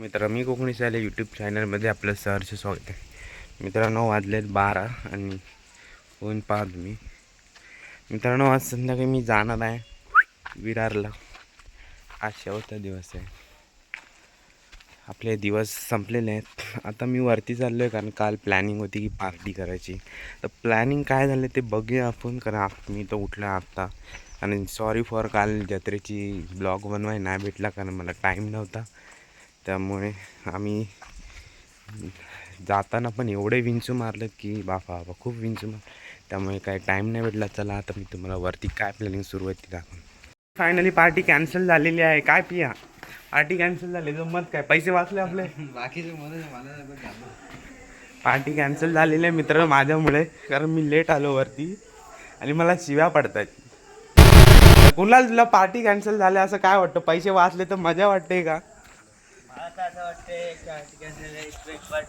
मित्र मी कोकणी सायले यूट्यूब चॅनलमध्ये आपलं सहर्ष स्वागत आहे. मित्रांनो वाजलेत बारा आणि ऊन पाहा तुम्ही मित्रांनो आज संध्याकाळी मी जाणार आहे विरारला. आज शेवटचा दिवस आहे. आपले दिवस संपलेले आहेत. आता मी वरती चाललो आहे कारण काल प्लॅनिंग होती की पार्टी करायची. तर प्लॅनिंग काय झालं ते बघूया. आपण कारण आप मी तर उठलो आत्ता आणि सॉरी फॉर काल जत्रेची ब्लॉग बनवाय नाही भेटला कारण मला टाईम नव्हता. त्यामुळे आम्ही जाताना पण एवढे विंचू मारलेत की बापा बापा खूप विंचू मार. त्यामुळे काय टाईम नाही भेटला. चला आता मी तुम्हाला वरती काय प्लॅनिंग सुरू आहे ती दाखवून. फायनली पार्टी कॅन्सल झालेली आहे. काय पिया? पार्टी कॅन्सल झाली. मत काय? पैसे वाचले आपले? बाकीचे पार्टी कॅन्सल झालेली आहे मित्र माझ्यामुळे. कारण मी लेट आलो वरती. आणि मला शिव्या पडतात कुणाला तुला पार्टी कॅन्सल झाल्या असं काय वाटतं? पैसे वाचले तर मजा वाटते का? असं वाटते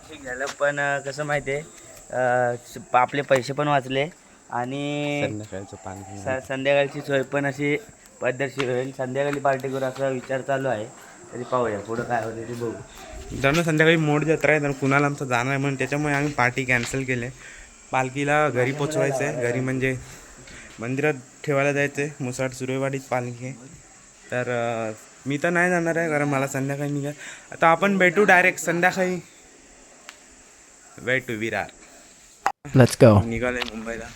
ठीक झालं. पण कसं माहिती आहे आपले पैसे पण वाचले आणि संध्याकाळचं सोय पण अशी पद्धतशीर होईल. संध्याकाळी पार्टी करू असा विचार चालू आहे. तरी पाहूया पुढं काय होते ते बघू. मित्रांनो संध्याकाळी मोड जत्रा आहे तर कुणाला आमचं जाणार आहे म्हणून त्याच्यामुळे आम्ही पार्टी कॅन्सल केली. पालखीला घरी पोचवायचं आहे घरी म्हणजे मंदिरात ठेवायला जायचं आहे मुसाड सुरेवाडीत पालखी. आहे तर मी तर नाही जाणार आहे कारण मला संध्याकाळी निघा आता आपण भेटू डायरेक्ट संध्याकाळी. भेटू विरार. Go. निघालोय मुंबईला.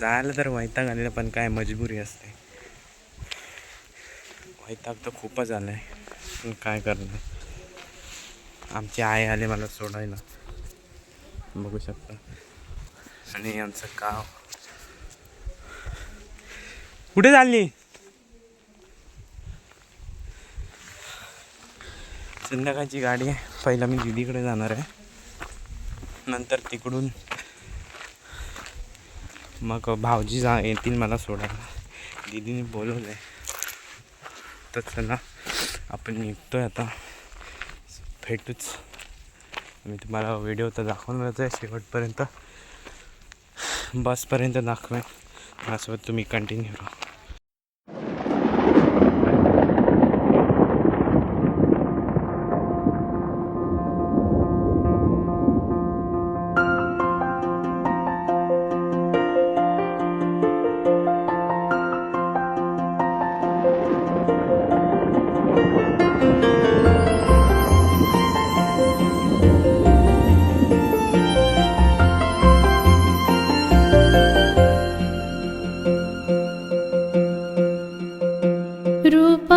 जायला तर वैताग आलेला पण काय मजबुरी असते. वैताग तर खूपच आला आहे पण काय करणार? आमचे आई आले मला सोडायला. बघू शकता. आणि आमचं गाव. कुठे चालली? संध्याकाळची गाडी आहे. पहिला मी दिदीकडे जाणार आहे. नंतर तिकडून मग भाऊजी जा येतील मला सोडायला. दिदीने बोलवलं आहे तर चला आपण निघतोय आता. भेटूच. मी तुम्हाला व्हिडिओ तर दाखवणारच आहे शेवटपर्यंत. बसपर्यंत दाखवेन. माझ्यासोबत तुम्ही कंटिन्यू राहा.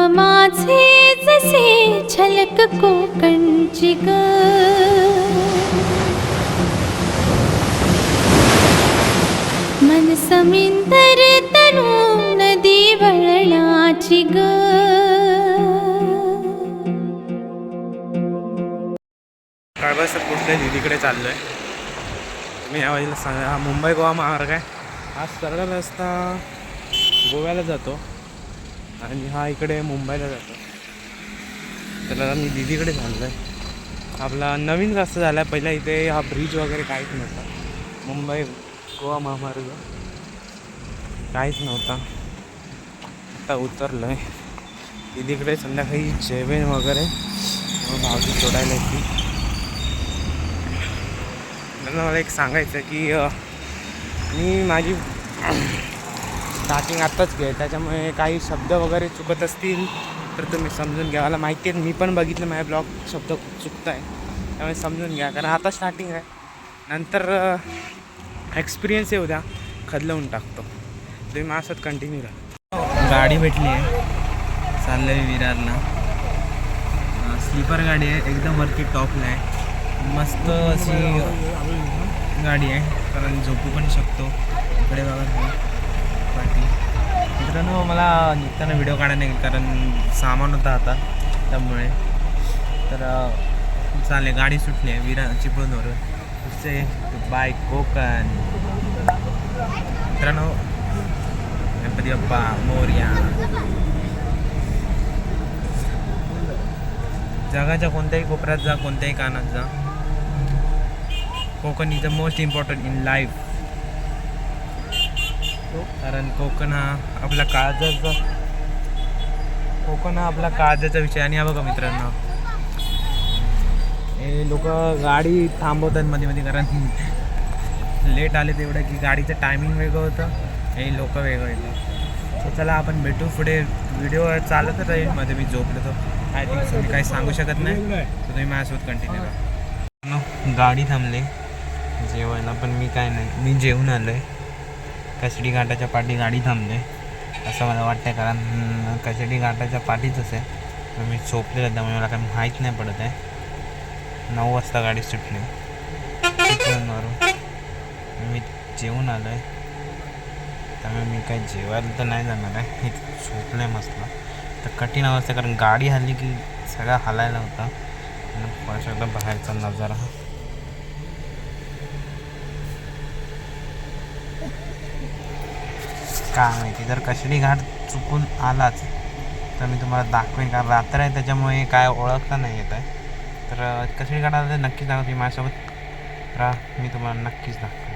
माझे जसे छलक कोकणची ग मन समिंदर काळबासर कुठल्या दिदीकडे चाललो आहे तुम्ही या बाजूला सांगा. हा मुंबई गोवा महामार्ग आहे. हा सरळ रस्ता गोव्याला जातो आणि हा इकडे मुंबईला जातो. तर मी दिदीकडे चाललो आहे आपला नवीन रस्ता झाला. आहे पहिला इथे हा ब्रिज वगैरे काहीच नव्हता. मुंबई गोवा महामार्ग काहीच नव्हता. आता उतरलो आहे दिदीकडे संध्याकाळी जेवण वगैरे. भाजी सोडायला येते त्यांना मला एक सांगायचं की मी माझी स्टार्टिंग आत्ताच घे त्याच्यामुळे काही शब्द वगैरे चुकत असतील तर तुम्ही समजून घ्या. मला माहिती आहे मी पण बघितलं माझ्या ब्लॉग शब्द चुकत आहे त्यामुळे समजून घ्या कारण आता स्टार्टिंग आहे. नंतर एक्सपिरियन्स येऊ द्या खदलवून टाकतो. तुम्ही माझ्यासोबत कंटिन्यू राहा. गाडी भेटली आहे. चाललं आहे विरारला स्लीपर गाडी आहे एकदम वरती टॉपला आहे. मस्त अशी गाडी आहे कारण झोपू पण शकतो. इकडे बघा पाठी. मित्रांनो मला निघताना व्हिडिओ काढायला नाही कारण सामान होता आता त्यामुळे. तर चालेल गाडी सुटली आहे विरा चिपळूणवरून तुझे बाय कोकण. मित्रांनो गणपती बाप्पा मोर्या. जगाच्या कोणत्याही कोपऱ्यात जा कोणत्याही कानात जा. Konkan is the most important in life कारण कोकण हा आपला काळजाचा कोकण हा आपला काळजाचा विषय आणि हा बघा मित्रांनो. हे लोक गाडी थांबवतात मध्ये मध्ये कारण लेट आले तेवढं की गाडीचं टायमिंग वेगळं होतं हे लोक वेगळं येतं. तर चला आपण भेटू पुढे व्हिडिओ चालतच राहील मध्ये मी झोपलो तर आय थिंक मी काही सांगू शकत नाही. तर तुम्ही माझ्यासोबत कंटिन्यू करा. गाडी थांबले. जेवायला पण मी काय नाही. मी जेवून आलो आहे कशडी घाटाच्या पाठी गाडी थांबले असं मला वाटतं कारण हम्म, कशडी घाटाच्या पाठीतच आहे. मी झोपलेलं त्यामुळे मला काही माहीत नाही पडत आहे. नऊ वाजता गाडी सुटली. सुटलं मारू मी जेवून आलो आहे त्यामुळे मी काही जेवायला तर नाही जाणार आहे. हे झोपलं आहे मस्त. तर कठीण अवस्था कारण गाडी हल्ली की सगळा हलायला होता. आणि परत एकदा बाहेरचा नजारा. काय माहिती जर कशडी घाट चुकून आलाच तर मी तुम्हाला दाखवेन. कारण रात्र आहे त्याच्यामुळे काय ओळखता नाही येत आहे. तर कशडी घाट आला तर नक्कीच दाखवते माझ्यासोबत राहा. मी तुम्हाला नक्कीच दाखवेन.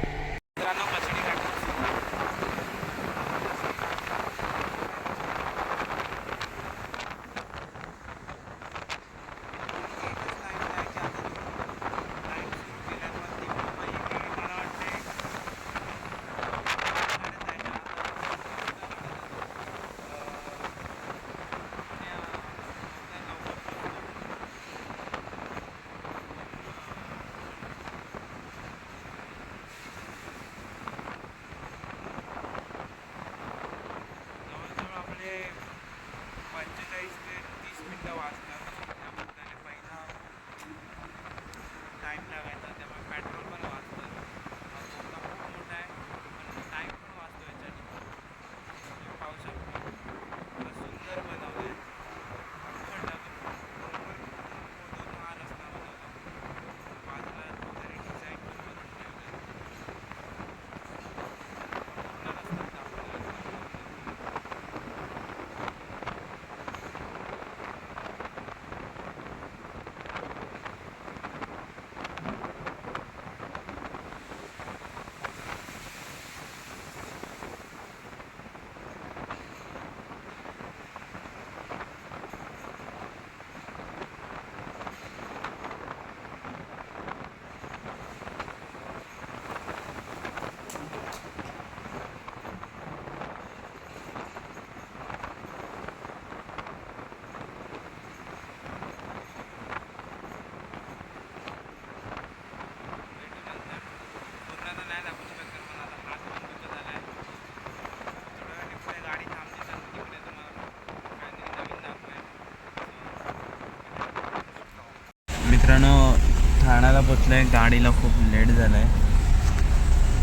मित्रांनो ठाण्याला पोचलो आहे गाडीला खूप लेट झालं आहे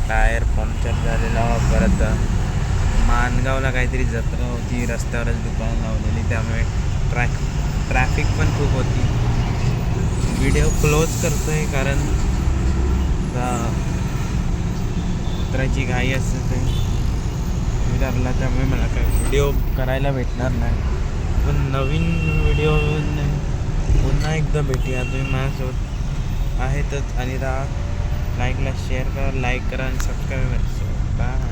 टायर पंक्चर झालेला परत. मानगावला काहीतरी जत्रा होती. रस्त्यावरच दुकान लावलेली. त्यामुळे ट्रॅक ट्रॅफिक पण खूप होती. व्हिडिओ क्लोज करतो आहे कारण उतरायची घाई असते. ते विचारला त्यामुळे मला काय व्हिडिओ करायला भेटणार नाही. पण नवीन व्हिडिओ पुन्हा एकदा भेटूया. तुम्ही माझ्यासोबत आहेतच आणि राहा. लाईकला शेअर करा लाईक करा आणि सबस्क्राईब करा.